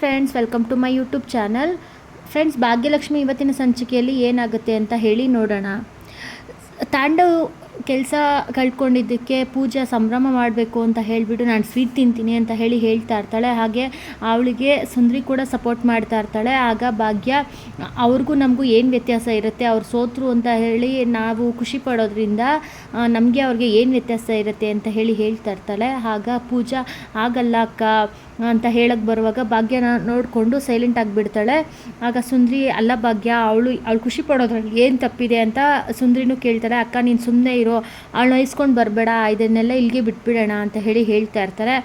Friends welcome to my YouTube channel friends Bhagyalakshmi ಇವತ್ತಿನ ಸಂಚಿಕೆಯಲ್ಲಿ ಏನಾಗುತ್ತೆ ಅಂತ ಹೇಳಿ ನೋಡೋಣ. ತಾಂಡವ್ ಕೆಲಸ ಕಳ್ಕೊಂಡಿದ್ದಕ್ಕೆ ಪೂಜಾ ಸಂಭ್ರಮ ಮಾಡಬೇಕು ಅಂತ ಹೇಳಿಬಿಟ್ಟು ನಾನು ಸ್ವೀಟ್ ತಿಂತೀನಿ ಅಂತ ಹೇಳಿ ಹೇಳ್ತಾ ಇರ್ತಾಳೆ. ಹಾಗೆ ಅವಳಿಗೆ ಸುಂದ್ರಿ ಕೂಡ ಸಪೋರ್ಟ್ ಮಾಡ್ತಾ ಇರ್ತಾಳೆ. ಆಗ ಭಾಗ್ಯ, ಅವ್ರಿಗೂ ನಮಗೂ ಏನು ವ್ಯತ್ಯಾಸ ಇರುತ್ತೆ? ಅವ್ರು ಸೋತರು ಅಂತ ಹೇಳಿ ನಾವು ಖುಷಿ ಪಡೋದ್ರಿಂದ ನಮಗೆ ಅವ್ರಿಗೆ ಏನು ವ್ಯತ್ಯಾಸ ಇರುತ್ತೆ ಅಂತ ಹೇಳಿ ಹೇಳ್ತಾ ಇರ್ತಾಳೆ. ಆಗ ಪೂಜಾ, ಆಗಲ್ಲ ಅಕ್ಕ, ಅಂತ ಹೇಳಕ್ಕೆ ಬರುವಾಗ ಭಾಗ್ಯನ ನೋಡಿಕೊಂಡು ಸೈಲೆಂಟ್ ಆಗಿಬಿಡ್ತಾಳೆ. ಆಗ ಸುಂದ್ರಿ, ಅಲ್ಲ ಭಾಗ್ಯ, ಅವಳು ಅವಳು ಖುಷಿ ಪಡೋದ್ರಲ್ಲಿ ಏನು ತಪ್ಪಿದೆ? ಅಂತ ಸುಂದ್ರಿನೂ ಕೇಳ್ತಾಳೆ. ಅಕ್ಕ, ನೀನು ಸುಮ್ಮನೆ ಇರೋ ಅವಳನ್ನ ಇಸ್ಕೊಂಡು ಬರಬೇಡ, ಇದನ್ನೆಲ್ಲ ಇಲ್ಲಿಗೆ ಬಿಟ್ಬಿಡೋಣ ಅಂತ ಹೇಳಿ ಹೇಳ್ತಾ ಇರ್ತಾರೆ.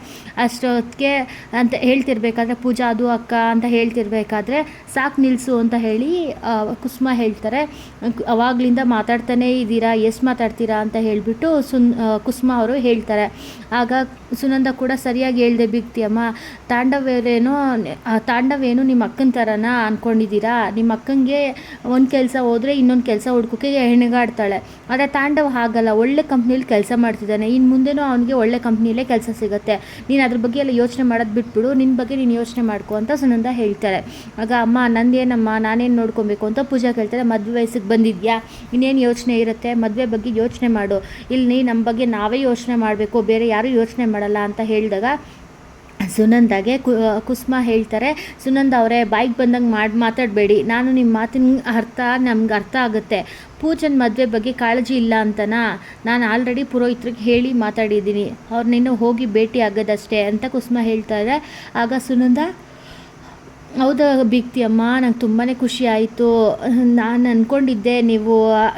ಅಷ್ಟೊತ್ತಿಗೆ ಅಂತ ಹೇಳ್ತಿರ್ಬೇಕಾದ್ರೆ, ಪೂಜಾ, ಅದು ಅಕ್ಕ ಅಂತ ಹೇಳ್ತಿರ್ಬೇಕಾದ್ರೆ, ಸಾಕು ನಿಲ್ಲಿಸು ಅಂತ ಹೇಳಿ ಕುಸುಮ ಹೇಳ್ತಾರೆ. ಅವಾಗಲಿಂದ ಮಾತಾಡ್ತಾನೇ ಇದ್ದೀರಾ ಎಷ್ಟು ಮಾತಾಡ್ತೀರಾ ಅಂತ ಹೇಳಿಬಿಟ್ಟು ಸುನ್ ಕುಸುಮ ಅವರು ಹೇಳ್ತಾರೆ. ಆಗ ಸುನಂದ ಕೂಡ ಸರಿಯಾಗಿ ಹೇಳ್ದೆ, ಬಿಗ್ತಿಯಮ್ಮ, ತಾಂಡವೇರೇನೋ ತಾಂಡವೇನು ನಿಮ್ಮ ಅಕ್ಕನ ಥರನ ಅಂದ್ಕೊಂಡಿದ್ದೀರಾ ನಿಮ್ಮ ಅಕ್ಕಂಗೆ ಒಂದು ಕೆಲಸ ಹೋದರೆ ಇನ್ನೊಂದು ಕೆಲಸ ಹುಡ್ಕೋಕೆ ಹೆಣಗಾಡ್ತಾಳೆ ಆದರೆ ತಾಂಡವ್ ಹಾಗಲ್ಲ ಒಳ್ಳೆ ಕಂಪ್ನಿಲಿ ಕೆಲಸ ಮಾಡ್ತಿದ್ದಾನೆ. ಇನ್ನು ಮುಂದೆನೂ ಅವನಿಗೆ ಒಳ್ಳೆ ಕಂಪ್ನಿಲೇ ಕೆಲಸ ಸಿಗುತ್ತೆ. ನೀನು ಅದ್ರ ಬಗ್ಗೆ ಎಲ್ಲ ಯೋಚನೆ ಮಾಡೋದು ಬಿಟ್ಬಿಡು ನಿನ್ನ ಬಗ್ಗೆ ನೀನು ಯೋಚನೆ ಮಾಡ್ಕೊ ಅಂತ ಸುನಂದ ಹೇಳ್ತಾರೆ. ಆಗ ಅಮ್ಮ, ನಂದೇನಮ್ಮ, ನಾನೇನು ನೋಡ್ಕೊಬೇಕು? ಅಂತ ಪೂಜಾ ಕೇಳ್ತಾರೆ, ಮದುವೆ ವಯಸ್ಸಿಗೆ ಬಂದಿದ್ಯಾ? ಇನ್ನೇನು ಯೋಚನೆ ಇರುತ್ತೆ? ಮದುವೆ ಬಗ್ಗೆ ಯೋಚನೆ ಮಾಡು. ಇಲ್ಲಿ ನಮ್ಮ ಬಗ್ಗೆ ನಾವೇ ಯೋಚನೆ ಮಾಡಬೇಕು, ಬೇರೆ ಯಾರೂ ಯೋಚನೆ ಮಾಡಲ್ಲ, ಅಂತ ಹೇಳಿದಾಗ ಸುನಂದಾಗೆ ಕುಸುಮ ಹೇಳ್ತಾರೆ, ಸುನಂದ ಅವರೇ ಬೈಕ್ ಬಂದಂಗೆ ಮಾಡಿ, ಮಾತಾಡಬೇಡಿ. ನಾನು ನಿಮ್ಮ ಮಾತಿನ ಅರ್ಥ, ನಮ್ಗೆ ಅರ್ಥ ಆಗುತ್ತೆ. ಪೂಜನ್ ಮದುವೆ ಬಗ್ಗೆ ಕಾಳಜಿ ಇಲ್ಲ ಅಂತನಾ? ನಾನು ಆಲ್ರೆಡಿ ಪುರೋಹಿತ್ರಿಗೆ ಹೇಳಿ ಮಾತಾಡಿದ್ದೀನಿ. ಅವ್ರನ್ನಿನ್ನೂ ಹೋಗಿ ಭೇಟಿ ಆಗೋದಷ್ಟೇ, ಅಂತ ಕುಸುಮ ಹೇಳ್ತಾರೆ. ಆಗ ಸುನಂದ ಹೌದಾ ಭೀಕ್ತಿ? ಅಮ್ಮ, ನಂಗೆ ತುಂಬಾ ಖುಷಿ ಆಯಿತು. ನಾನು ಅಂದ್ಕೊಂಡಿದ್ದೆ ನೀವು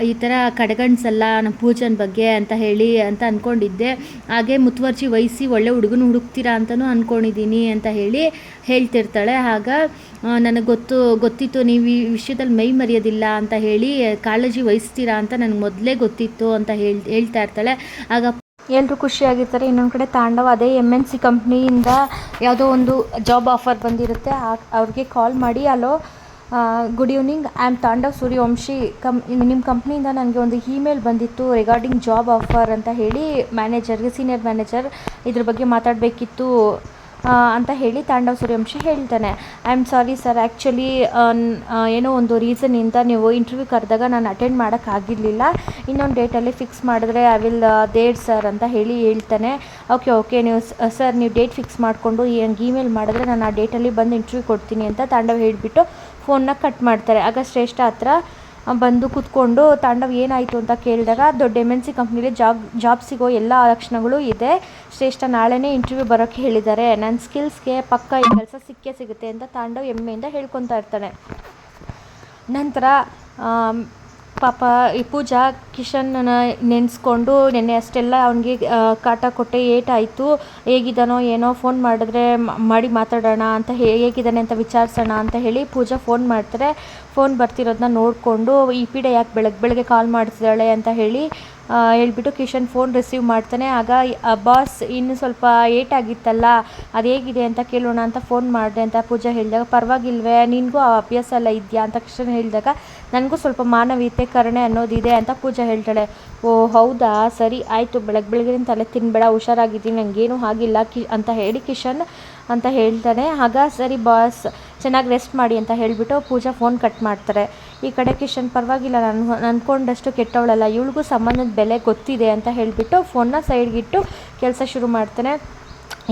ಈ ಥರ ಕಡೆಗಣಿಸಲ್ಲ ನಮ್ಮ ಪೂಜನ ಬಗ್ಗೆ ಅಂತ ಹೇಳಿ ಅಂತ ಅಂದ್ಕೊಂಡಿದ್ದೆ ಹಾಗೆ ಮುತುವರ್ಜಿ ವಹಿಸಿ ಒಳ್ಳೆ ಹುಡುಗನ ಹುಡುಕ್ತೀರಾ ಅಂತಲೂ ಅಂದ್ಕೊಂಡಿದ್ದೀನಿ ಅಂತ ಹೇಳಿ ಹೇಳ್ತಿರ್ತಾಳೆ. ಆಗ ನನಗೆ ಗೊತ್ತು, ಗೊತ್ತಿತ್ತು ನೀವು ಈ ವಿಷಯದಲ್ಲಿ ಮೈ ಮರೆಯೋದಿಲ್ಲ ಅಂತ ಹೇಳಿ ಕಾಳಜಿ ವಹಿಸ್ತೀರಾ ಅಂತ ನನಗೆ ಮೊದಲೇ ಗೊತ್ತಿತ್ತು ಅಂತ ಹೇಳಿ, ಹೇಳ್ತಾ ಇರ್ತಾಳೆ. ಆಗ ಎಲ್ಲರೂ ಖುಷಿಯಾಗಿರ್ತಾರೆ. ಇನ್ನೊಂದು ಕಡೆ ತಾಂಡವ ಅದೇ ಎಂ ಎನ್ ಸಿ ಕಂಪ್ನಿಯಿಂದ ಯಾವುದೋ ಒಂದು ಜಾಬ್ ಆಫರ್ ಬಂದಿರುತ್ತೆ. ಅವ್ರಿಗೆ ಕಾಲ್ ಮಾಡಿ hello good evening I am Tandav Suryavanshi. Come ನಿಮ್ಮ ಕಂಪ್ನಿಯಿಂದ ನನಗೆ ಒಂದು ಇಮೇಲ್ ಬಂದಿತ್ತು ರಿಗಾರ್ಡಿಂಗ್ ಜಾಬ್ ಆಫರ್ ಅಂತ ಹೇಳಿ ಮ್ಯಾನೇಜರ್ಗೆ ಸೀನಿಯರ್ ಮ್ಯಾನೇಜರ್ ಇದ್ರ ಬಗ್ಗೆ ಮಾತಾಡಬೇಕಿತ್ತು. ಅಂತ ಹೇಳಿ ತಾಂಡವ ಸೂರ್ಯವಂಶ ಹೇಳ್ತಾನೆ. I am sorry sir actually ಏನೋ ಒಂದು ರೀಸನಿಂದ ನೀವು ಇಂಟರ್ವ್ಯೂ ಕರೆದಾಗ ನಾನು ಅಟೆಂಡ್ ಮಾಡೋಕ್ಕಾಗಿರಲಿಲ್ಲ ಇನ್ನೊಂದು ಡೇಟಲ್ಲಿ ಫಿಕ್ಸ್ ಮಾಡಿದ್ರೆ ಐ ವಿಲ್ ದೇಡ್ ಸರ್ ಅಂತ ಹೇಳಿ ಹೇಳ್ತಾನೆ. ಓಕೆ ಓಕೆ ನೀವು ಸರ್ ನೀವು ಡೇಟ್ ಫಿಕ್ಸ್ ಮಾಡಿಕೊಂಡು ಹಂಗೆ ಇಮೇಲ್ ಮಾಡಿದ್ರೆ ನಾನು ಆ ಡೇಟಲ್ಲಿ ಬಂದು ಇಂಟರ್ವ್ಯೂ ಕೊಡ್ತೀನಿ ಅಂತ ತಾಂಡವ್ ಹೇಳಿಬಿಟ್ಟು ಫೋನ್ನ ಕಟ್ ಮಾಡ್ತಾರೆ. ಆಗ ಶ್ರೇಷ್ಠ ಹತ್ರ ಬಂದು ಕೂತ್ಕೊಂಡು, ತಾಂಡವ್, ಏನಾಯಿತು? ಅಂತ ಕೇಳಿದಾಗ, ದೊಡ್ಡ ಎಂ ಎನ್ ಸಿ ಕಂಪ್ನಿಲಿ ಜಾಬ್ ಜಾಬ್ ಸಿಗೋ ಎಲ್ಲ ಲಕ್ಷಣಗಳು ಇದೆ. ಶ್ರೇಷ್ಠ ನಾಳೆನೇ ಇಂಟರ್ವ್ಯೂ ಬರೋಕ್ಕೆ ಹೇಳಿದ್ದಾರೆ. ನನ್ನ ಸ್ಕಿಲ್ಸ್ಗೆ ಪಕ್ಕ ಈ ಕೆಲಸ ಸಿಕ್ಕೇ ಸಿಗುತ್ತೆ ಅಂತ ತಾಂಡವ್ ಹೆಮ್ಮೆಯಿಂದ ಹೇಳ್ಕೊತಾ ಇರ್ತಾನೆ. ನಂತರ ಪಾಪ ಈ ಪೂಜಾ ಕಿಶನ್ ನೆನೆಸ್ಕೊಂಡು, ನೆನ್ನೆ ಅಷ್ಟೆಲ್ಲ ಅವನಿಗೆ ಕಾಟ ಕೊಟ್ಟೆ, ಏಟಾಯಿತು. ಹೇಗಿದ್ದಾನೋ ಏನೋ ಫೋನ್ ಮಾಡಿದ್ರೆ ಮಾಡಿ ಮಾತಾಡೋಣ ಅಂತ ಹೇಗಿದ್ದಾನೆ ಅಂತ ವಿಚಾರಿಸೋಣ ಅಂತ ಹೇಳಿ ಪೂಜಾ ಫೋನ್ ಮಾಡ್ತಾರೆ. ಫೋನ್ ಬರ್ತಿರೋದನ್ನ ನೋಡಿಕೊಂಡು ಈ ಪೀಡೆ ಯಾಕೆ ಬೆಳಗ್ಗೆ ಬೆಳಗ್ಗೆ ಕಾಲ್ ಮಾಡ್ತಿದ್ದಾಳೆ? ಅಂತ ಹೇಳಿ ಹೇಳಿಬಿಟ್ಟು ಕಿಶನ್ ಫೋನ್ ರಿಸೀವ್ ಮಾಡ್ತಾನೆ. ಆಗ ಬಾಸ್ ಇನ್ನು ಸ್ವಲ್ಪ ಏಟ್ ಆಗಿತ್ತಲ್ಲ, ಅದು ಹೇಗಿದೆ ಅಂತ ಕೇಳೋಣ ಅಂತ ಫೋನ್ ಮಾಡಿದೆ ಅಂತ ಪೂಜಾ ಹೇಳಿದಾಗ, ಪರವಾಗಿಲ್ವೇ, ನಿನಗೂ ಆ ಅಭ್ಯಾಸ ಎಲ್ಲ ಇದೆಯಾ? ಅಂತ ಕಿಶನ್ ಹೇಳಿದಾಗ, ನನಗೂ ಸ್ವಲ್ಪ ಮಾನವೀಯತೆ, ಕರುಣೆ ಅನ್ನೋದಿದೆ, ಅಂತ ಪೂಜಾ ಹೇಳ್ತಾಳೆ. ಓ, ಹೌದಾ? ಸರಿ, ಆಯಿತು ಬೆಳಗ್ಗೆ ಬೆಳಗ್ಗೆ ತಲೆ ತಿನ್ಬೇಡ, ಹುಷಾರಾಗಿದ್ದೀನಿ ನನಗೇನು ಆಗಿಲ್ಲ ಕಿ, ಅಂತ ಹೇಳಿ ಕಿಶನ್ ಅಂತ ಹೇಳ್ತಾನೆ. ಆಗ ಸರಿ ಬಾಸ್, ಚೆನ್ನಾಗಿ ರೆಸ್ಟ್ ಮಾಡಿ ಅಂತ ಹೇಳಿಬಿಟ್ಟು ಪೂಜಾ ಫೋನ್ ಕಟ್ ಮಾಡ್ತಾರೆ. ಈ ಕಡೆ ಕಿಶನ್ ಪರವಾಗಿಲ್ಲ, ನಾನು ಅಂದ್ಕೊಂಡಷ್ಟು ಕೆಟ್ಟವಳಲ್ಲ, ಇವಳಿಗೂ ಸಂಬಂಧದ ಬೆಲೆ ಗೊತ್ತಿದೆ ಅಂತ ಹೇಳಿಬಿಟ್ಟು ಫೋನ್ನ ಸೈಡ್ಗಿಟ್ಟು ಕೆಲಸ ಶುರು ಮಾಡ್ತಾನೆ.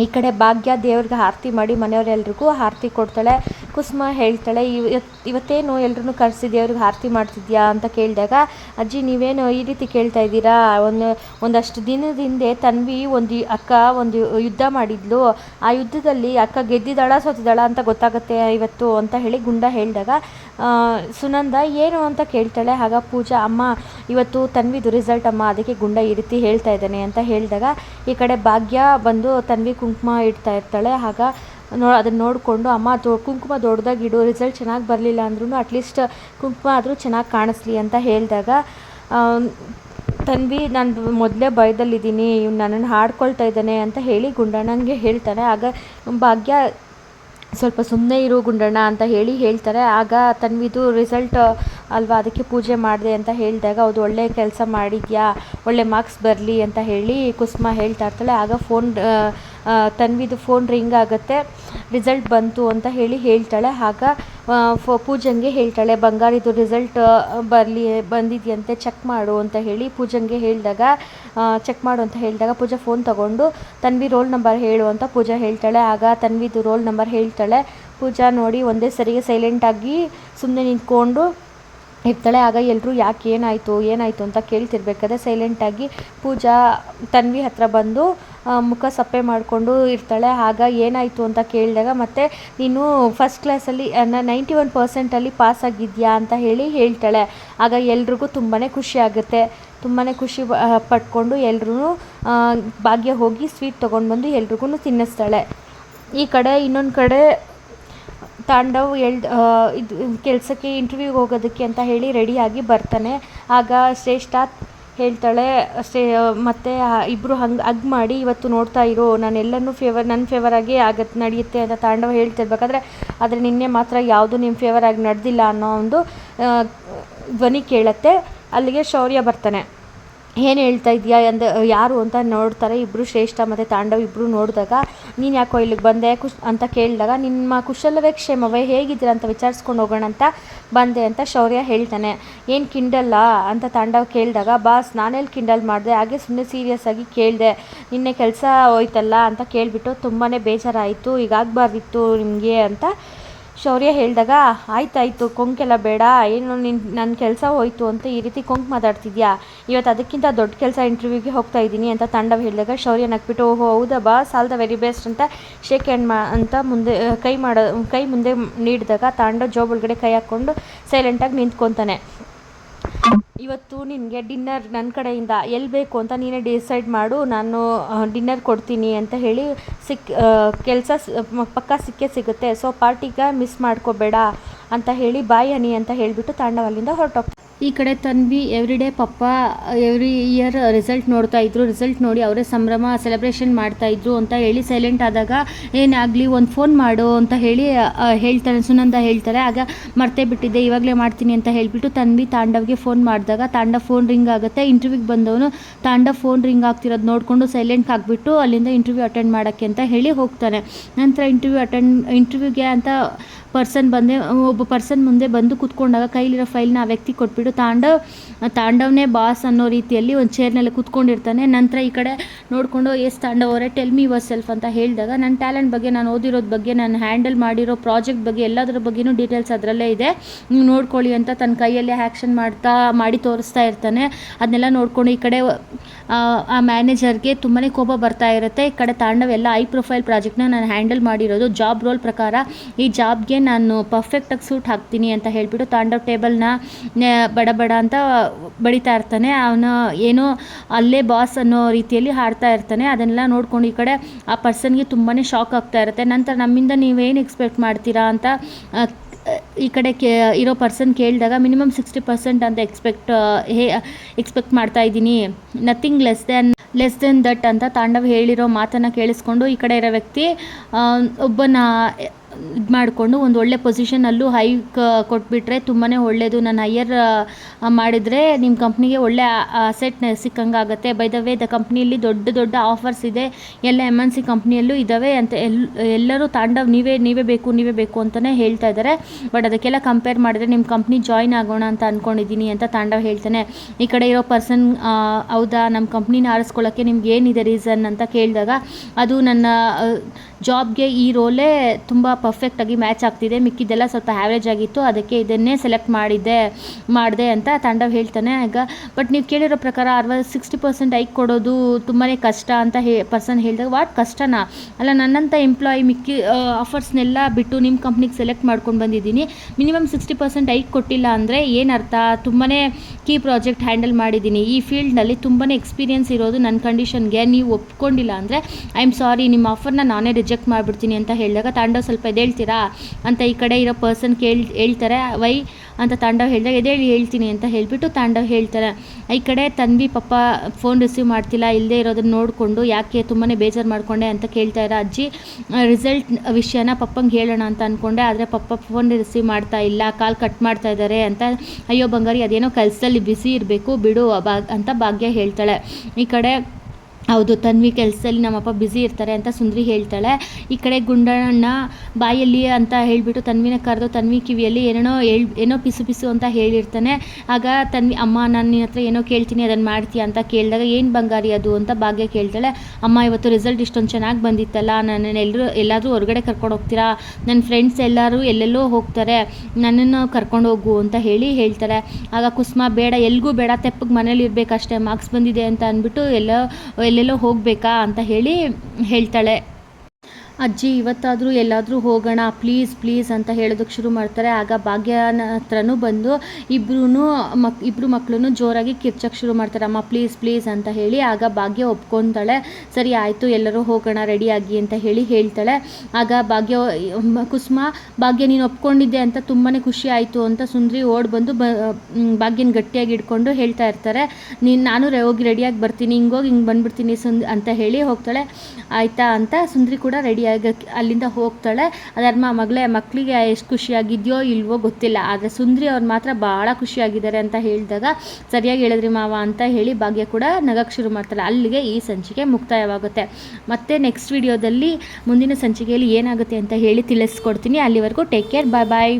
ಈ ಕಡೆ ಭಾಗ್ಯ ದೇವ್ರಿಗೆ ಆರತಿ ಮಾಡಿ ಮನೆಯವರೆಲ್ರಿಗೂ ಆರತಿ ಕೊಡ್ತಾಳೆ. ಕುಸುಮ ಹೇಳ್ತಾಳೆ ಇವತ್ತು ಇವತ್ತೇನು ಎಲ್ಲರೂ ಕರೆಸಿ ದೇವ್ರಿಗೆ ಆರತಿ ಮಾಡ್ತಿದ್ಯಾ? ಅಂತ ಕೇಳಿದಾಗ, ಅಜ್ಜಿ, ನೀವೇನು ಈ ರೀತಿ ಕೇಳ್ತಾ ಇದ್ದೀರಾ? ಒಂದು ಒಂದಷ್ಟು ದಿನದ ಹಿಂದೆ ತನ್ವಿ ಒಂದು ಅಕ್ಕ ಒಂದು ಯುದ್ಧ ಮಾಡಿದ್ಲು. ಆ ಯುದ್ಧದಲ್ಲಿ ಅಕ್ಕ ಗೆದ್ದಿದ್ದಾಳ, ಸೋತಿದ್ದಾಳ ಅಂತ ಗೊತ್ತಾಗುತ್ತೆ ಇವತ್ತು ಅಂತ ಹೇಳಿ ಗುಂಡ ಹೇಳಿದಾಗ ಸುನಂದ, ಏನು ಅಂತ ಕೇಳ್ತಾಳೆ? ಆಗ ಪೂಜಾ, ಅಮ್ಮ, ಇವತ್ತು ತನ್ವಿದು ರಿಸಲ್ಟ್ ಅಮ್ಮ, ಅದಕ್ಕೆ ಗುಂಡ ಈ ರೀತಿ ಹೇಳ್ತಾ ಇದ್ದಾನೆ. ಅಂತ ಹೇಳಿದಾಗ, ಈ ಕಡೆ ಭಾಗ್ಯ ಬಂದು ತನ್ವಿ ಕುಂಕುಮ ಇಡ್ತಾ ಇರ್ತಾಳೆ. ಆಗ ನೋ ಅದನ್ನು ನೋಡಿಕೊಂಡು ಅಮ್ಮ, ದೊ, ಕುಂಕುಮ ದೊಡ್ಡದಾಗಿ ಇಡು ರಿಸಲ್ಟ್ ಚೆನ್ನಾಗಿ ಬರಲಿಲ್ಲ ಅಂದ್ರೂ ಅಟ್ಲೀಸ್ಟ್ ಕುಂಕುಮ ಆದರೂ ಚೆನ್ನಾಗಿ ಕಾಣಿಸ್ಲಿ ಅಂತ ಹೇಳಿದಾಗ ತನ್ವಿ, ನಾನು ಮೊದಲೇ ಭಯದಲ್ಲಿದ್ದೀನಿ, ಇವ್ನು ನನ್ನನ್ನು ಹಾಡ್ಕೊಳ್ತಾ ಇದ್ದಾನೆ ಅಂತ ಹೇಳಿ ಗುಂಡಣ್ಣನಿಗೆ ಹೇಳ್ತಾನೆ ಆಗ ಭಾಗ್ಯ ಸ್ವಲ್ಪ ಸುಮ್ಮನೆ ಇರು ಗುಂಡಣ್ಣ ಅಂತ ಹೇಳಿ ಹೇಳ್ತಾರೆ. ಆಗ ತನ್ವಿದು ರಿಸಲ್ಟ್ ಅಲ್ವಾ, ಅದಕ್ಕೆ ಪೂಜೆ ಮಾಡಿದೆ ಅಂತ ಹೇಳಿದಾಗ ಅದು ಒಳ್ಳೆ ಕೆಲಸ ಮಾಡಿದ್ಯಾ? ಒಳ್ಳೆ ಮಾರ್ಕ್ಸ್ ಬರಲಿ ಅಂತ ಹೇಳಿ ಕುಸುಮ ಹೇಳ್ತಾ ಇರ್ತಾಳೆ. ಆಗ ಫೋನ್ ತನ್ವಿದು ಫೋನ್ ರಿಂಗ್ ಆಗುತ್ತೆ. ರಿಸಲ್ಟ್ ಬಂತು ಅಂತ ಹೇಳಿ ಹೇಳ್ತಾಳೆ. ಆಗ ಫ, ಪೂಜಂಗೆ ಹೇಳ್ತಾಳೆ, ಬಂಗಾರಿದು ರಿಸಲ್ಟ್ ಬರಲಿ, ಬಂದಿದೆಯಂತೆ ಚೆಕ್ ಮಾಡು ಅಂತ ಹೇಳಿ ಪೂಜಂಗೆ ಹೇಳಿದಾಗ ಚೆಕ್ ಮಾಡು ಅಂತ ಹೇಳಿದಾಗ ಪೂಜಾ ಫೋನ್ ತಗೊಂಡು, ತನ್ವಿ ರೋಲ್ ನಂಬರ್ ಹೇಳು ಅಂತ ಪೂಜಾ ಹೇಳ್ತಾಳೆ. ಆಗ ತನ್ವಿದು ರೋಲ್ ನಂಬರ್ ಹೇಳ್ತಾಳೆ. ಪೂಜಾ ನೋಡಿ ಒಂದೇ ಸರಿಗೆ ಸೈಲೆಂಟಾಗಿ ಸುಮ್ಮನೆ ನಿಂತ್ಕೊಂಡು ಇರ್ತಾಳೆ ಆಗ ಎಲ್ಲರೂ ಯಾಕೆ ಏನಾಯಿತು ಏನಾಯಿತು ಅಂತ ಕೇಳ್ತಿರ್ಬೇಕಾದ್ರೆ ಸೈಲೆಂಟಾಗಿ ಪೂಜಾ ತನ್ವಿ ಹತ್ರ ಬಂದು ಮುಖ ಸಪ್ಪೆ ಮಾಡಿಕೊಂಡು ಇರ್ತಾಳೆ. ಆಗ ಏನಾಯಿತು ಅಂತ ಕೇಳಿದಾಗ ಮತ್ತೆ ನೀನು ಫಸ್ಟ್ ಕ್ಲಾಸಲ್ಲಿ ನೈಂಟಿ ಒನ್ ಪರ್ಸೆಂಟಲ್ಲಿ ಪಾಸ್ ಆಗಿದ್ಯಾ ಅಂತ ಹೇಳಿ ಹೇಳ್ತಾಳೆ. ಆಗ ಎಲ್ರಿಗೂ ತುಂಬಾ ಖುಷಿ ಆಗುತ್ತೆ. ತುಂಬಾ ಖುಷಿ ಪಟ್ಕೊಂಡು ಎಲ್ರೂ ಭಾಗ್ಯ ಹೋಗಿ ಸ್ವೀಟ್ ತೊಗೊಂಡು ಬಂದು ಎಲ್ರಿಗೂ ತಿನ್ನಿಸ್ತಾಳೆ. ಈ ಕಡೆ ಇನ್ನೊಂದು ಕಡೆ ತಾಂಡವ್ ಎಲ್ ಇದು ಕೆಲಸಕ್ಕೆ ಇಂಟರ್ವ್ಯೂಗೆ ಹೋಗೋದಕ್ಕೆ ಅಂತ ಹೇಳಿ ರೆಡಿಯಾಗಿ ಬರ್ತಾನೆ. ಆಗ ಶ್ರೇಷ್ಠ ಹೇಳ್ತಾಳೆ ಸೇ ಮತ್ತು ಇಬ್ಬರು ಹಂಗೆ ಹಗ್ ಮಾಡಿ ಇವತ್ತು ನೋಡ್ತಾ ಇರೋ ನಾನು ಎಲ್ಲನೂ ಫೇವರ್ ನನ್ನ ಫೇವರಾಗಿ ಆಗತ್ತೆ ನಡೆಯುತ್ತೆ ಅಂತ ತಾಂಡವ ಹೇಳ್ತಿರ್ಬೇಕಾದ್ರೆ ಆದರೆ ನಿನ್ನೆ ಮಾತ್ರ ಯಾವುದು ನಿಮ್ಮ ಫೇವರಾಗಿ ನಡೆದಿಲ್ಲ ಅನ್ನೋ ಒಂದು ಧ್ವನಿ ಕೇಳುತ್ತೆ. ಅಲ್ಲಿಗೆ ಶೌರ್ಯ ಬರ್ತಾನೆ. ಏನು ಹೇಳ್ತಾ ಇದ್ದೀಯಾ ಅಂದ ಯಾರು ಅಂತ ನೋಡ್ತಾರೆ ಇಬ್ಬರು ಶ್ರೇಷ್ಠ ಮತ್ತು ತಾಂಡವ್ ಇಬ್ಬರು ನೋಡಿದಾಗ, ನೀನು ಯಾಕೋ ಇಲ್ಲಿಗೆ ಬಂದೆ, ಕುಶ್, ಅಂತ ಕೇಳಿದಾಗ, ನಿಮ್ಮ ಕುಶಲವೇ ಕ್ಷೇಮವೇ, ಹೇಗಿದ್ದೀರ ಅಂತ ವಿಚಾರಿಸ್ಕೊಂಡು ಹೋಗೋಣ ಅಂತ ಬಂದೆ ಅಂತ ಶೌರ್ಯ ಹೇಳ್ತಾನೆ. ಏನು ಕಿಂಡಲ್ಲ? ಅಂತ ತಾಂಡವ್ ಕೇಳಿದಾಗ, ಬಾಸ್ ನಾನೆಲ್ಲಿ ಕಿಂಡಲ್ ಮಾಡಿದೆ? ಹಾಗೆ ಸುಮ್ಮನೆ ಸೀರಿಯಸ್ ಆಗಿ ಕೇಳಿದೆ. ನಿನ್ನೆ ಕೆಲಸ ಹೋಯ್ತಲ್ಲ? ಅಂತ ಕೇಳಿಬಿಟ್ಟು ತುಂಬಾ ಬೇಜಾರಾಯಿತು. ಈಗಾಗಬಾರ್ದಿತ್ತು ನಿಮಗೆ ಅಂತ ಶೌರ್ಯ ಹೇಳಿದಾಗ ಆಯ್ತಾಯ್ತು ಕೊಂಕೆಲ್ಲ ಬೇಡ, ಏನು ನಿನ್ನ ನನ್ನ ಕೆಲಸ ಹೋಯ್ತು ಅಂತ ಈ ರೀತಿ ಕೊಂಕ್ ಮಾತಾಡ್ತಿದ್ಯಾ? ಇವತ್ತು ಅದಕ್ಕಿಂತ ದೊಡ್ಡ ಕೆಲಸ ಇಂಟರ್ವ್ಯೂಗೆ ಹೋಗ್ತಾ ಇದ್ದೀನಿ ಅಂತ ತಂಡವ್ ಹೇಳಿದಾಗ ಶೌರ್ಯ ನಕ್ಬಿಟ್ಟು ಓಹೋ, ಹೌದಾ ಬಾ ಸಾಲ್ ದ ವೆರಿ ಬೆಸ್ಟ್, ಅಂತ ಶೇಕ್ ಹ್ಯಾಂಡ್ ಮಾ, ಅಂತ ಮುಂದೆ, ಕೈ ಮಾಡೋ, ಕೈ ಮುಂದೆ ನೀಡಿದಾಗ ತಾಂಡವ್ ಜಾಬ್ ಒಳಗಡೆ ಕೈ ಹಾಕ್ಕೊಂಡು ಸೈಲೆಂಟಾಗಿ ನಿಂತ್ಕೊತಾನೆ. ಇವತ್ತು ನಿನಗೆ ಡಿನ್ನರ್ ನನ್ನ ಕಡೆಯಿಂದ ಎಲ್ಲಿ ಬೇಕು ಅಂತ ನೀನೇ ಡಿಸೈಡ್ ಮಾಡು, ನಾನು ಡಿನ್ನರ್ ಕೊಡ್ತೀನಿ ಅಂತ ಹೇಳಿ ಸಿಕ್ ಕೆಲಸ ಪಕ್ಕ ಸಿಕ್ಕೇ ಸಿಗುತ್ತೆ. ಸೊ ಪಾರ್ಟಿಗೆ ಮಿಸ್ ಮಾಡ್ಕೋಬೇಡ ಅಂತ ಹೇಳಿ ಬಾಯ್ ಹನಿ ಅಂತ ಹೇಳಿಬಿಟ್ಟು ತಾಂಡವಲ್ಲಿಂದ ಅಲ್ಲಿಂದ ಈ ಕಡೆ ತನ್ವಿ ಎವ್ರಿ ಡೇ ಪಪ್ಪ ಎವ್ರಿ ಇಯರ್ ರಿಸಲ್ಟ್ ನೋಡ್ತಾ ಇದ್ರು ರಿಸಲ್ಟ್ ನೋಡಿ ಅವರೇ ಸಂಭ್ರಮ ಸೆಲೆಬ್ರೇಷನ್ ಮಾಡ್ತಾ ಇದ್ರು ಅಂತ ಹೇಳಿ ಸೈಲೆಂಟ್ ಆದಾಗ ಏನಾಗಲಿ ಒಂದು ಫೋನ್ ಮಾಡು ಅಂತ ಹೇಳಿ ಹೇಳ್ತಾನೆ ಸುನಂದ ಹೇಳ್ತಾರೆ. ಆಗ ಮರ್ತೇ ಬಿಟ್ಟಿದ್ದೆ, ಇವಾಗಲೇ ಮಾಡ್ತೀನಿ ಅಂತ ಹೇಳಿಬಿಟ್ಟು ತನ್ವಿ ತಾಂಡವ್ಗೆ ಫೋನ್ ಮಾಡಿದಾಗ ತಾಂಡವ್ ಫೋನ್ ರಿಂಗ್ ಆಗುತ್ತೆ ಇಂಟರ್ವ್ಯೂಗೆ ಬಂದವನು ತಾಂಡವ್ ಫೋನ್ ರಿಂಗ್ ಆಗ್ತಿರೋದು ನೋಡಿಕೊಂಡು ಸೈಲೆಂಟ್ ಆಗಿಬಿಟ್ಟು ಅಲ್ಲಿಂದ ಇಂಟರ್ವ್ಯೂ ಅಟೆಂಡ್ ಮಾಡೋಕ್ಕೆ ಅಂತ ಹೇಳಿ ಹೋಗ್ತಾನೆ. ನಂತರ ಇಂಟರ್ವ್ಯೂ ಅಟೆಂಡ್ ಇಂಟರ್ವ್ಯೂಗೆ ಅಂತ ಪರ್ಸನ್ ಬಂದೆ ಒಬ್ಬ ಪರ್ಸನ್ ಮುಂದೆ ಬಂದು ಕೂತ್ಕೊಂಡಾಗ ಕೈಲಿರೋ ಫೈಲ್ನ ಆ ವ್ಯಕ್ತಿ ಕೊಟ್ಬಿಟ್ಟು ತಾಂಡವ್ ತಾಂಡವ್ನೇ ಬಾಸ್ ಅನ್ನೋ ರೀತಿಯಲ್ಲಿ ಒಂದು ಚೇರ್ನಲ್ಲಿ ಕೂತ್ಕೊಂಡಿರ್ತಾನೆ. ನಂತರ ಈ ಕಡೆ ನೋಡಿಕೊಂಡು ಎಸ್ ತಾಂಡವ್ ಅವರೇ ಟೆಲ್ ಮಿ ಯುವರ್ ಸೆಲ್ಫ್ ಅಂತ ಹೇಳಿದಾಗ ನನ್ನ ಟ್ಯಾಲೆಂಟ್ ಬಗ್ಗೆ ನಾನು ಓದಿರೋದ್ರ ಬಗ್ಗೆ ನಾನು ಹ್ಯಾಂಡಲ್ ಮಾಡಿರೋ ಪ್ರಾಜೆಕ್ಟ್ ಬಗ್ಗೆ ಎಲ್ಲದರ ಬಗ್ಗೆನೂ ಡೀಟೇಲ್ಸ್ ಅದರಲ್ಲೇ ಇದೆ. ನೀವು ನೋಡ್ಕೊಳ್ಳಿ ಅಂತ ತನ್ನ ಕೈಯಲ್ಲೇ ಆ್ಯಕ್ಷನ್ ಮಾಡ್ತಾ ಮಾಡಿ ತೋರಿಸ್ತಾ ಇರ್ತಾನೆ. ಅದನ್ನೆಲ್ಲ ನೋಡಿಕೊಂಡು ಈ ಕಡೆ ಆ, ಮ್ಯಾನೇಜರ್ಗೆ ತುಂಬಾ ಕೋಪ ಬರ್ತಾ ಇರುತ್ತೆ. ಈ ಕಡೆ ತಾಂಡವ್ ಎಲ್ಲ ಐ ಪ್ರೊಫೈಲ್ ಪ್ರಾಜೆಕ್ಟ್ನ ನಾನು ಹ್ಯಾಂಡಲ್ ಮಾಡಿರೋದು. ಜಾಬ್ ರೋಲ್ ಪ್ರಕಾರ ಈ ಜಾಬ್ಗೆ ನಾನು ಪರ್ಫೆಕ್ಟಾಗಿ ಸೂಟ್ ಹಾಕ್ತೀನಿ ಅಂತ ಹೇಳಿಬಿಟ್ಟು ತಾಂಡವ್ ಟೇಬಲ್ನ ಬಡ ಬಡ ಅಂತ ಬಡಿತಾ ಇರ್ತಾನೆ. ಅವನು ಏನೋ ಅಲ್ಲೇ ಬಾಸ್ ಅನ್ನೋ ರೀತಿಯಲ್ಲಿ ಹಾಡ್ತಾ ಇರ್ತಾನೆ. ಅದನ್ನೆಲ್ಲ ನೋಡ್ಕೊಂಡು ಈ ಕಡೆ ಆ ಪರ್ಸನ್ಗೆ ತುಂಬಾ ಶಾಕ್ ಆಗ್ತಾ ಇರುತ್ತೆ. ನಂತರ ನಮ್ಮಿಂದ ನೀವೇನು ಎಕ್ಸ್ಪೆಕ್ಟ್ ಮಾಡ್ತೀರಾ ಅಂತ ಈ ಕಡೆ ಕೇ, ಇರೋ ಪರ್ಸನ್ ಕೇಳಿದಾಗ ಮಿನಿಮಮ್ ಸಿಕ್ಸ್ಟಿ ಪರ್ಸೆಂಟ್ ಅಂತ ಎಕ್ಸ್ಪೆಕ್ಟ್ ಹೇ ಎಕ್ಸ್ಪೆಕ್ಟ್ ಮಾಡ್ತಾ ಇದ್ದೀನಿ. Nothing less than less than that ಅಂತ ತಾಂಡವ್ ಹೇಳಿರೋ ಮಾತನ್ನು ಕೇಳಿಸ್ಕೊಂಡು ಈ ಕಡೆ ಇರೋ ವ್ಯಕ್ತಿ ಒಬ್ಬನ ಇದು ಮಾಡಿಕೊಂಡು ಒಂದು ಒಳ್ಳೆ ಪೊಸಿಷನಲ್ಲೂ ಹೈಕ್ ಕೊಟ್ಬಿಟ್ರೆ ತುಂಬಾ ಒಳ್ಳೆಯದು ನಾನು ಹೈಯರ್ ಮಾಡಿದರೆ ನಿಮ್ಮ ಕಂಪ್ನಿಗೆ ಒಳ್ಳೆ ಅಸೆಟ್ ಸಿಕ್ಕಂಗೆ ಆಗುತ್ತೆ ಬೈ ದ ವೇ ದ ಕಂಪ್ನಿಯಲ್ಲಿ ದೊಡ್ಡ ದೊಡ್ಡ ಆಫರ್ಸ್ ಇದೆ. ಎಲ್ಲ ಎಂ ಎನ್ ಸಿ ಕಂಪ್ನಿಯಲ್ಲೂ ಇದ್ದಾವೆ ಅಂತ ಎಲ್, ಎಲ್ಲರೂ ತಾಂಡವ್ ನೀವೇ ನೀವೇ ಬೇಕು ನೀವೇ ಬೇಕು ಅಂತಲೇ ಹೇಳ್ತಾ ಇದ್ದಾರೆ ಬಟ್ ಅದಕ್ಕೆಲ್ಲ ಕಂಪೇರ್ ಮಾಡಿದ್ರೆ ನಿಮ್ಮ ಕಂಪ್ನಿ ಜಾಯ್ನ್ ಆಗೋಣ ಅಂತ ಅಂದ್ಕೊಂಡಿದ್ದೀನಿ ಅಂತ ತಾಂಡವ್ ಹೇಳ್ತಾನೆ. ಈ ಕಡೆ ಇರೋ ಪರ್ಸನ್ ಹೌದಾ ನಮ್ಮ ಕಂಪ್ನಿನ ಆರಿಸ್ಕೊಳ್ಳೋಕ್ಕೆ ನಿಮ್ಗೆ ಏನಿದೆ ರೀಸನ್ ಅಂತ ಕೇಳಿದಾಗ, ಅದು ನನ್ನ ಜಾಬ್ಗೆ ಈ ರೋಲೇ ತುಂಬ ಪರ್ಫೆಕ್ಟಾಗಿ ಮ್ಯಾಚ್ ಆಗ್ತಿದೆ. ಮಿಕ್ಕಿದ್ದೆಲ್ಲ ಸ್ವಲ್ಪ ಆ್ಯಾವ್ರೇಜ್ ಆಗಿತ್ತು. ಅದಕ್ಕೆ ಇದನ್ನೇ ಸೆಲೆಕ್ಟ್ ಮಾಡಿದ್ದೆ, ಮಾಡಿದೆ ಅಂತ ತಾಂಡವ್ ಹೇಳ್ತಾನೆ. ಈಗ ಬಟ್ ನೀವು ಕೇಳಿರೋ ಪ್ರಕಾರ ಅರವತ್ತು ಸಿಕ್ಸ್ಟಿ ಪರ್ಸೆಂಟ್ ಐಕ್ ಕೊಡೋದು ತುಂಬಾ ಕಷ್ಟ ಅಂತ ಹೇ ಪರ್ಸನ್ ಹೇಳಿದಾಗ, ವಾಟ್? ಕಷ್ಟನಾ? ಅಲ್ಲ ನನ್ನಂಥ ಎಂಪ್ಲಾಯಿ ಮಿಕ್ಕಿ ಆಫರ್ಸ್ನೆಲ್ಲ ಬಿಟ್ಟು ನಿಮ್ಮ ಕಂಪ್ನಿಗೆ ಸೆಲೆಕ್ಟ್ ಮಾಡ್ಕೊಂಡು ಬಂದಿದ್ದೀನಿ. ಮಿನಿಮಮ್ ಸಿಕ್ಸ್ಟಿ ಪರ್ಸೆಂಟ್ ಐಕ್ ಕೊಟ್ಟಿಲ್ಲ ಅಂದರೆ ಏನರ್ಥ ತುಂಬಾ ಕೀ ಪ್ರಾಜೆಕ್ಟ್ ಹ್ಯಾಂಡಲ್ ಮಾಡಿದ್ದೀನಿ. ಈ ಫೀಲ್ಡ್ನಲ್ಲಿ ತುಂಬಾ ಎಕ್ಸ್ಪೀರಿಯನ್ಸ್ ಇರೋದು ನನ್ನ ಕಂಡೀಷನ್ಗೆ ನೀವು ಒಪ್ಕೊಂಡಿಲ್ಲ ಅಂದರೆ ಐ ಆಮ್ ಸಾರಿ ನಿಮ್ಮ ಆಫರ್ನ ನಾನೇ ರಿಜೆಕ್ಟ್ ಮಾಡಿಬಿಡ್ತೀನಿ ಅಂತ ಹೇಳಿದಾಗ, ತಾಂಡವ್ ಸ್ವಲ್ಪ ಎದೇಳ್ತೀರಾ ಅಂತ ಈ ಕಡೆ ಇರೋ ಪರ್ಸನ್ ಕೇಳಿ, ಹೇಳ್ತಾರೆ, ವೈ? ಅಂತ ತಾಂಡವ್ ಹೇಳಿದಾಗ ಎದೇಳಿ ಹೇಳ್ತೀನಿ ಅಂತ ಹೇಳಿಬಿಟ್ಟು ತಾಂಡವ್ ಹೇಳ್ತಾರೆ. ಈ ಕಡೆ ತನ್ವಿ ಪಪ್ಪ ಫೋನ್ ರಿಸೀವ್ ಮಾಡ್ತಿಲ್ಲ ಇಲ್ಲದೆ ಇರೋದನ್ನ ನೋಡಿಕೊಂಡು, ಯಾಕೆ ತುಂಬಾ ಬೇಜಾರು ಮಾಡಿಕೊಂಡೆ? ಅಂತ ಕೇಳ್ತಾ ಇರೋ ಅಜ್ಜಿ ರಿಸಲ್ಟ್ ವಿಷಯನ ಪಪ್ಪಂಗೆ ಹೇಳೋಣ ಅಂತ ಅಂದ್ಕೊಂಡೆ ಆದರೆ ಪಪ್ಪ ಫೋನ್ ರಿಸೀವ್ ಮಾಡ್ತಾ ಇಲ್ಲ, ಕಾಲ್ ಕಟ್ ಮಾಡ್ತಾ ಇದ್ದಾರೆ ಅಂತ. ಅಯ್ಯೋ ಬಂಗಾರಿ, ಅದೇನೋ ಕೆಲಸದಲ್ಲಿ ಬ್ಯುಸಿ ಇರಬೇಕು, ಬಿಡು, ಬಾ ಅಂತ ಭಾಗ್ಯ ಹೇಳ್ತಾಳೆ. ಈ ಕಡೆ ಹೌದು, ತನ್ವಿ ಕೆಲಸದಲ್ಲಿ ನಮ್ಮಪ್ಪ ಬ್ಯುಸಿ ಇರ್ತಾರೆ ಅಂತ ಸುಂದ್ರಿ ಹೇಳ್ತಾಳೆ. ಈ ಕಡೆ ಗುಂಡಣ್ಣ ಬಾಯಲ್ಲಿ ಅಂತ ಹೇಳಿಬಿಟ್ಟು ತನ್ವಿನ ಕರೆದು, ತನ್ವಿ ಕಿವಿಯಲ್ಲಿ ಏನೇನೋ ಹೇಳ್, ಏನೋ ಪಿಸು ಪಿಸು ಅಂತ ಹೇಳಿರ್ತಾನೆ. ಆಗ ತನ್ವಿ, ಅಮ್ಮ, ನಾನು ನಿನ್ನ ಹತ್ರ ಏನೋ ಕೇಳ್ತೀನಿ ಅದನ್ನು ಮಾಡ್ತೀಯ? ಅಂತ ಕೇಳಿದಾಗ, ಏನು ಬಂಗಾರಿ ಅದು? ಅಂತ ಭಾಗ್ಯ ಕೇಳ್ತಾಳೆ. ಅಮ್ಮ, ಇವತ್ತು ರಿಸಲ್ಟ್ ಇಷ್ಟೊಂದು ಚೆನ್ನಾಗಿ ಬಂದಿತ್ತಲ್ಲ. ನನ್ನನ್ನು ಎಲ್ಲರೂ ಎಲ್ಲಾದರೂ ಹೊರಗಡೆ ಕರ್ಕೊಂಡು ಹೋಗ್ತೀರಾ? ನನ್ನ ಫ್ರೆಂಡ್ಸ್ ಎಲ್ಲರೂ ಎಲ್ಲೆಲ್ಲೋ ಹೋಗ್ತಾರೆ. ನನ್ನನ್ನು ಕರ್ಕೊಂಡು ಹೋಗು ಅಂತ ಹೇಳಿ ಹೇಳ್ತಾರೆ ಆಗ ಕುಸುಮ, ಬೇಡ, ಎಲ್ಗೂ ಬೇಡ. ತೆಪ್ಪಗೆ ಮನೇಲಿ ಇರಬೇಕಷ್ಟೇ ಮಾರ್ಕ್ಸ್ ಬಂದಿದೆ ಅಂತ ಅಂದ್ಬಿಟ್ಟು ಎಲ್ಲೋ ಎಲ್ಲೆಲ್ಲೋ ಹೋಗಬೇಕಾ ಅಂತ ಹೇಳಿ ಹೇಳ್ತಾಳೆ. ಅಜ್ಜಿ, ಇವತ್ತಾದರೂ ಎಲ್ಲಾದರೂ ಹೋಗೋಣ ಪ್ಲೀಸ್ ಪ್ಲೀಸ್ ಅಂತ ಹೇಳೋದಕ್ಕೆ ಶುರು ಮಾಡ್ತಾರೆ. ಆಗ ಭಾಗ್ಯನ ಹತ್ರನೂ ಬಂದು ಇಬ್ಬರೂ ಮಕ್ ಇಬ್ಬರು ಮಕ್ಕಳೂ ಜೋರಾಗಿ ಕಿರ್ಚಕ್ಕೆ ಶುರು ಮಾಡ್ತಾರೆ. ಅಮ್ಮ ಪ್ಲೀಸ್ ಪ್ಲೀಸ್ ಅಂತ ಹೇಳಿ ಆಗ ಭಾಗ್ಯ ಒಪ್ಕೊತಾಳೆ. ಸರಿ, ಆಯಿತು, ಎಲ್ಲರೂ ಹೋಗೋಣ ರೆಡಿಯಾಗಿ ಅಂತ ಹೇಳಿ ಹೇಳ್ತಾಳೆ. ಆಗ ಭಾಗ್ಯ ಕುಸುಮ, ಭಾಗ್ಯ ನೀನು ಒಪ್ಕೊಂಡಿದ್ದೆ ಅಂತ ತುಂಬಾ ಖುಷಿ ಆಯಿತು ಅಂತ ಸುಂದ್ರಿ ಓಡ್ ಬಂದು ಬ ಭಾಗ್ಯನ ಗಟ್ಟಿಯಾಗಿ ಇಟ್ಕೊಂಡು ಹೇಳ್ತಾ ಇರ್ತಾರೆ. ನೀನು, ನಾನು ಹೋಗಿ ರೆಡಿಯಾಗಿ ಬರ್ತೀನಿ ಹಿಂಗೋಗಿ ಹಿಂಗೆ ಬಂದ್ಬಿಡ್ತೀನಿ ಸುಂದ್ ಅಂತ ಹೇಳಿ ಹೋಗ್ತಾಳೆ. ಆಯಿತಾ ಅಂತ ಸುಂದ್ರಿ ಕೂಡ ರೆಡಿಯಾಗಿ ಅಲ್ಲಿಂದ ಹೋಗ್ತಾಳೆ. ಅದಾದ್ಮ ಮಗಳೇ ಮಕ್ಕಳಿಗೆ ಎಷ್ಟು ಖುಷಿಯಾಗಿದೆಯೋ ಇಲ್ವೋ ಗೊತ್ತಿಲ್ಲ. ಆದರೆ ಸುಂದ್ರಿ ಅವ್ರು ಮಾತ್ರ ಭಾಳ ಖುಷಿಯಾಗಿದ್ದಾರೆ ಅಂತ ಹೇಳಿದಾಗ, ಸರಿಯಾಗಿ ಹೇಳಿದ್ರಿ ಮಾವ ಅಂತ ಹೇಳಿ ಭಾಗ್ಯ ಕೂಡ ನಗಕ್ಕೆ ಶುರು ಮಾಡ್ತಾಳೆ. ಅಲ್ಲಿಗೆ ಈ ಸಂಚಿಕೆ ಮುಕ್ತಾಯವಾಗುತ್ತೆ. ಮತ್ತೆ ನೆಕ್ಸ್ಟ್ ವಿಡಿಯೋದಲ್ಲಿ ಮುಂದಿನ ಸಂಚಿಕೆಯಲ್ಲಿ ಏನಾಗುತ್ತೆ ಅಂತ ಹೇಳಿ ತಿಳಿಸ್ಕೊಡ್ತೀನಿ. ಅಲ್ಲಿವರೆಗೂ ಟೇಕ್ ಕೇರ್ ಬಾಯ್ ಬಾಯ್